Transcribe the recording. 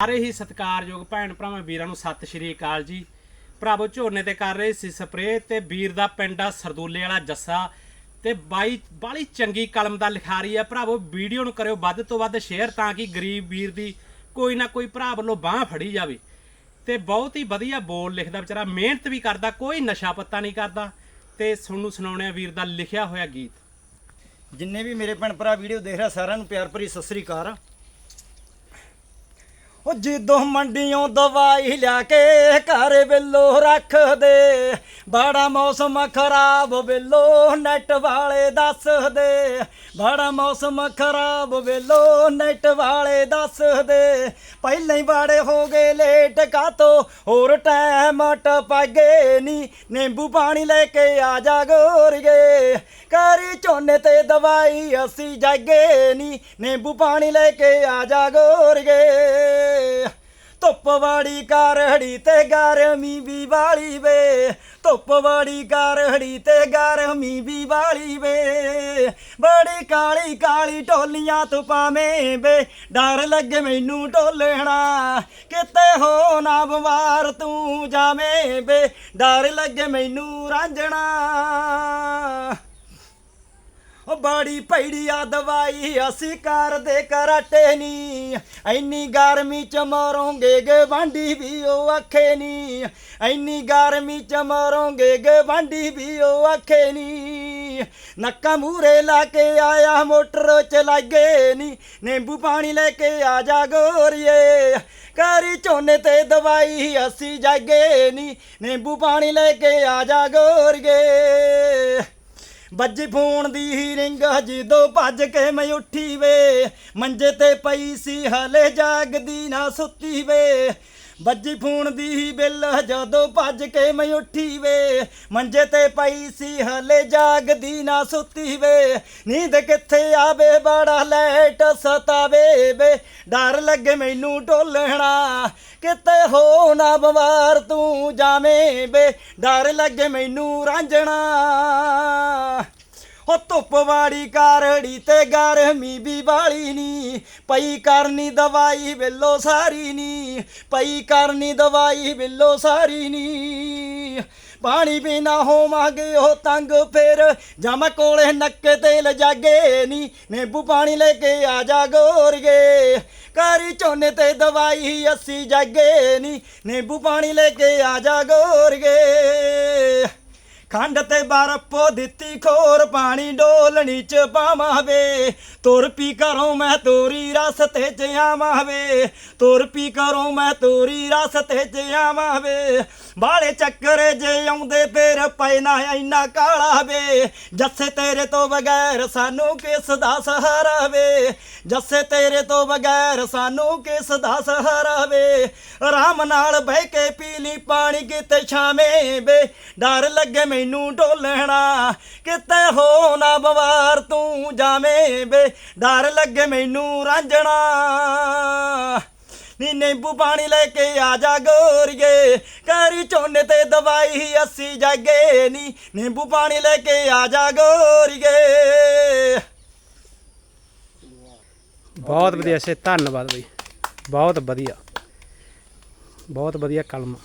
ਸਾਰੇ ਹੀ ਸਤਿਕਾਰਯੋਗ ਭੈਣ ਭਰਾਵਾਂ, ਵੀਰਾਂ ਨੂੰ ਸਤਿ ਸ਼੍ਰੀ ਅਕਾਲ ਜੀ। ਭਰਾਵੋ, ਝੋਨੇ ਤੇ ਕਰ ਰਹੇ ਸੀ ਸਪਰੇਅ ਤੇ ਵੀਰ ਦਾ ਪਿੰਡ ਆ ਸਰਦੂਲੇ ਵਾਲਾ ਜੱਸਾ ਤੇ ਬਾਈ, ਬਾਲੀ ਚੰਗੀ ਕਲਮ ਦਾ ਲਿਖਾਰੀ ਆ। ਭਰਾਵੋ, ਵੀਡੀਓ ਨੂੰ ਕਰਿਓ ਵੱਧ ਤੋਂ ਵੱਧ ਸ਼ੇਅਰ ਤਾਂ ਕਿ ਗਰੀਬ ਵੀਰ ਦੀ ਕੋਈ ਨਾ ਕੋਈ ਭਰਾ ਵੱਲੋਂ ਬਾਹ ਫੜੀ ਜਾਵੇ। ਤੇ ਬਹੁਤ ਹੀ ਵਧੀਆ ਬੋਲ ਲਿਖਦਾ ਵਿਚਾਰਾ, ਮਿਹਨਤ ਵੀ ਕਰਦਾ, ਕੋਈ ਨਸ਼ਾ ਪੱਤਾ ਨਹੀਂ ਕਰਦਾ। ਤੇ ਤੁਹਾਨੂੰ ਸੁਣਾਉਣੇ ਵੀਰ ਦਾ ਲਿਖਿਆ ਹੋਇਆ ਗੀਤ। ਜਿੰਨੇ ਵੀ ਮੇਰੇ ਭੈਣ ਭਰਾ ਵੀਡੀਓ ਦੇਖ ਰਿਹਾ ਸਾਰਿਆਂ ਨੂੰ ਪਿਆਰ ਭਰੀ ਸਤਿ ਸ੍ਰੀ ਅਕਾਲ। ਉਹ ਜਦੋਂ ਮੰਡੀਆਂ ਦਵਾਈ ਲਿਆ ਕੇ ਘਰ ਬਿੱਲੋ ਰੱਖ ਦੇ, ਬੜਾ ਮੌਸਮ ਖਰਾਬ ਬਿੱਲੋ ਨੈਟ ਵਾਲੇ ਦੱਸ ਦੇ, ਬੜਾ ਮੌਸਮ ਖਰਾਬ ਬਿੱਲੋ ਨੈਟ ਵਾਲੇ ਦੱਸ ਦੇ। ਪਹਿਲਾਂ ਹੀ ਬਾੜੇ ਹੋ ਗਏ ਲੇਟ ਕਾਤੋ, ਹੋਰ ਟਾਈਮ ਟਪਾਗੇ ਨੀ, ਨਿੰਬੂ ਪਾਣੀ ਲੈ ਕੇ ਆ ਜਾ ਗੋਰੀਏ। ਕਰੀ ਝੋਨੇ ਤੇ ਦਵਾਈ ਅਸੀਂ ਜਾਗੇ ਨੀ, ਨਿੰਬੂ ਪਾਣੀ ਲੈ ਕੇ ਆ ਜਾ ਗੋਰੀਏ। ਧੁੱਪ ਵਾੜੀ ਕਾਰਹੜੀ ਤੇ ਗਰਮੀ ਵੀ ਵਾਲੀ ਵੇ। ਧੁੱਪ ਵਾੜੀ ਕਾਰਹੜੀ ਤੇ ਗਰਮੀ ਵੀ ਵਾਲੀ ਵੇ। ਬੜੀ ਕਾਲੀ ਕਾਲੀ ਢੋਲੀਆਂ ਤੂੰ ਪਾਵੇਂ ਵੇ। ਡਰ ਲੱਗੇ ਮੈਨੂੰ ਢੋਲਣਾ ਕਿਤੇ ਹੋ ਨਾ ਬਿਮਾਰ ਤੂੰ ਜਾਵੇਂ ਵੇ। ਡਰ ਲੱਗੇ ਮੈਨੂੰ ਰਾਂਝਣਾ। ਉਹ ਬੜੀ ਭੈੜੀ ਆ, ਦਵਾਈ ਅਸੀਂ ਕਰਦੇ ਕਰਾਟੇ ਨੀ। ਐਨੀ ਗਰਮੀ ਚ ਮਰੋਂਗੇ ਗਵਾਂਢੀ ਵੀ ਉਹ ਆਖੇ ਨੀ। ਐਨੀ ਗਰਮੀ ਚ ਮਰੋਂਗੇ ਗਵਾਂਢੀ ਵੀ ਉਹ ਆਖੇ ਨੀ। ਨੱਕਾ ਮੂਰੇ ਲਾ ਕੇ ਆਇਆ, ਮੋਟਰ ਚਲਾਗੇ ਨੀ। ਨਿੰਬੂ ਪਾਣੀ ਲੈ ਕੇ ਆ ਜਾ ਗੋਰੀਏ। ਕਰੀ ਝੋਨੇ ਤੇ ਦਵਾਈ ਅਸੀਂ ਜਾਗੇ ਨੀ। ਨਿੰਬੂ ਪਾਣੀ ਲੈ ਕੇ ਆ ਜਾ ਗੋਰੀਏ। ਵੱਜੀ ਫੋਨ ਦੀ ਹੀ ਰਿੰਗ ਜਦੋਂ ਭੱਜ ਕੇ ਮੈਂ ਉੱਠੀ ਵੇ। ਮੰਜੇ ਤੇ ਪਈ ਸੀ, ਹਲੇ ਜਾਗਦੀ ਨਾ ਸੁੱਤੀ ਵੇ। ਵੱਜੀ ਫੋਨ ਦੀ ਹੀ ਬਿੱਲ, ਜਦੋਂ ਭੱਜ ਕੇ ਮੈਂ ਉੱਠੀ ਵੇ। ਮੰਜੇ ਤੇ ਪਈ ਸੀ, ਹਲੇ ਜਾਗਦੀ ਨਾ ਸੁੱਤੀ ਵੇ। ਨੀਂਦ ਕਿੱਥੇ ਆਵੇ, ਬੜਾ ਲੈਟ ਸਤਾਵੇ ਵੇ। ਡਰ ਲੱਗੇ ਮੈਨੂੰ ਢੋਲਣਾ, ਕਿਤੇ ਹੋ ਨਾ ਬਿਮਾਰ ਤੂੰ ਜਾਵੇਂ ਵੇ। ਡਰ ਲੱਗੇ ਮੈਨੂੰ ਰਾਂਝਣਾ। ਉਹ ਧੁੱਪ ਵਾੜੀ ਕਾਰੜੀ ਤੇ ਗਰਮੀ ਵੀ ਵਾਲੀ ਨੀ। ਪਈ ਕਰਨੀ ਦਵਾਈ ਬਿੱਲੋ ਸਾਰੀ ਨੀ। ਪਈ ਕਰਨੀ ਦਵਾਈ ਬਿੱਲੋ ਸਾਰੀ ਨੀ। ਪਾਣੀ ਬਿਨਾ ਹੋਵਾਂਗੇ ਉਹ ਤੰਗ ਫੇਰ। ਜਮ ਕੋਲੇ ਨੱਕੇ ਤੇ ਲਜਾਗੇ ਨੀ। ਨਿੰਬੂ ਪਾਣੀ ਲੈ ਕੇ ਆ ਜਾ ਗੋਰੀਏ। ਕਰੀ ਝੋਨੇ ਤੇ ਦਵਾਈ ਅਸੀਂ ਜਾਗੇ ਨੀ। ਨਿੰਬੂ ਪਾਣੀ ਲੈ ਕੇ ਆ ਜਾ ਗੋਰੀਏ। ਖੰਡ ਤੇ ਬਰਫੋ ਦਿੱਤੀ, ਖੋਰ ਪਾਣੀ ਡੋਲਣੀ ਚ ਪਾਵਾਂ ਵੇ ਤੁਰ ਪੀ ਕਰੋ ਮੈਂ ਤੋਰੀ ਰਸ ਤੇ ਚ ਆਵਾਂ ਵੇ ਤੁਰ ਪੀ ਕਰੋ ਮੈਂ ਤੋਰੀ ਰਸ ਤੇ ਚ ਆਵਾਂ ਵੇ ਬਾਲੇ ਚੱਕਰ ਜੇ ਆਉਂਦੇ ਫੇਰ ਨਾ ਇੰਨਾ ਕਾਲਾ ਵੇ। ਜੱਸੇ ਤੇਰੇ ਤੋਂ ਬਗੈਰ ਸਾਨੂੰ ਕਿਸ ਦਾ ਸਹਾਰਾ ਵੇ? ਜੱਸੇ ਤੇਰੇ ਤੋਂ ਬਗੈਰ ਸਾਨੂੰ ਕਿਸ ਦਾ ਸਹਾਰਾ ਵੇ? ਆਰਾਮ ਨਾਲ ਬਹਿ ਕੇ ਪੀ ਲਈ ਪਾਣੀ ਕਿਤੇ ਛਾਵੇਂ ਵੇ। ਡਰ ਲੱਗੇ ਮੈਨੂੰ ਢੋਲਣਾ ਕਿਤੇ ਹੋ ਨਾ ਬਵਾਰ ਤੂੰ ਜਾਵੇਂ ਵੇ ਡਰ ਲੱਗੇ ਮੈਨੂੰ ਰਾਂਝਣਾ। ਨੀ ਨਿੰਬੂ ਪਾਣੀ ਲੈ ਕੇ ਆ ਜਾ ਗੋਰੀਏ, ਕਰੀ ਝੋਨੇ ਤੇ ਦਵਾਈ ਹੀ ਅਸੀਂ ਜਾਗੇ ਨੀ। ਨਿੰਬੂ ਪਾਣੀ ਲੈ ਕੇ ਆ ਜਾ ਗੋਰੀਏ। ਬਹੁਤ ਵਧੀਆ ਸੇ ਧੰਨਵਾਦ ਬਈ। ਬਹੁਤ ਵਧੀਆ। ਬਹੁਤ ਵਧੀਆ ਕਲਮ।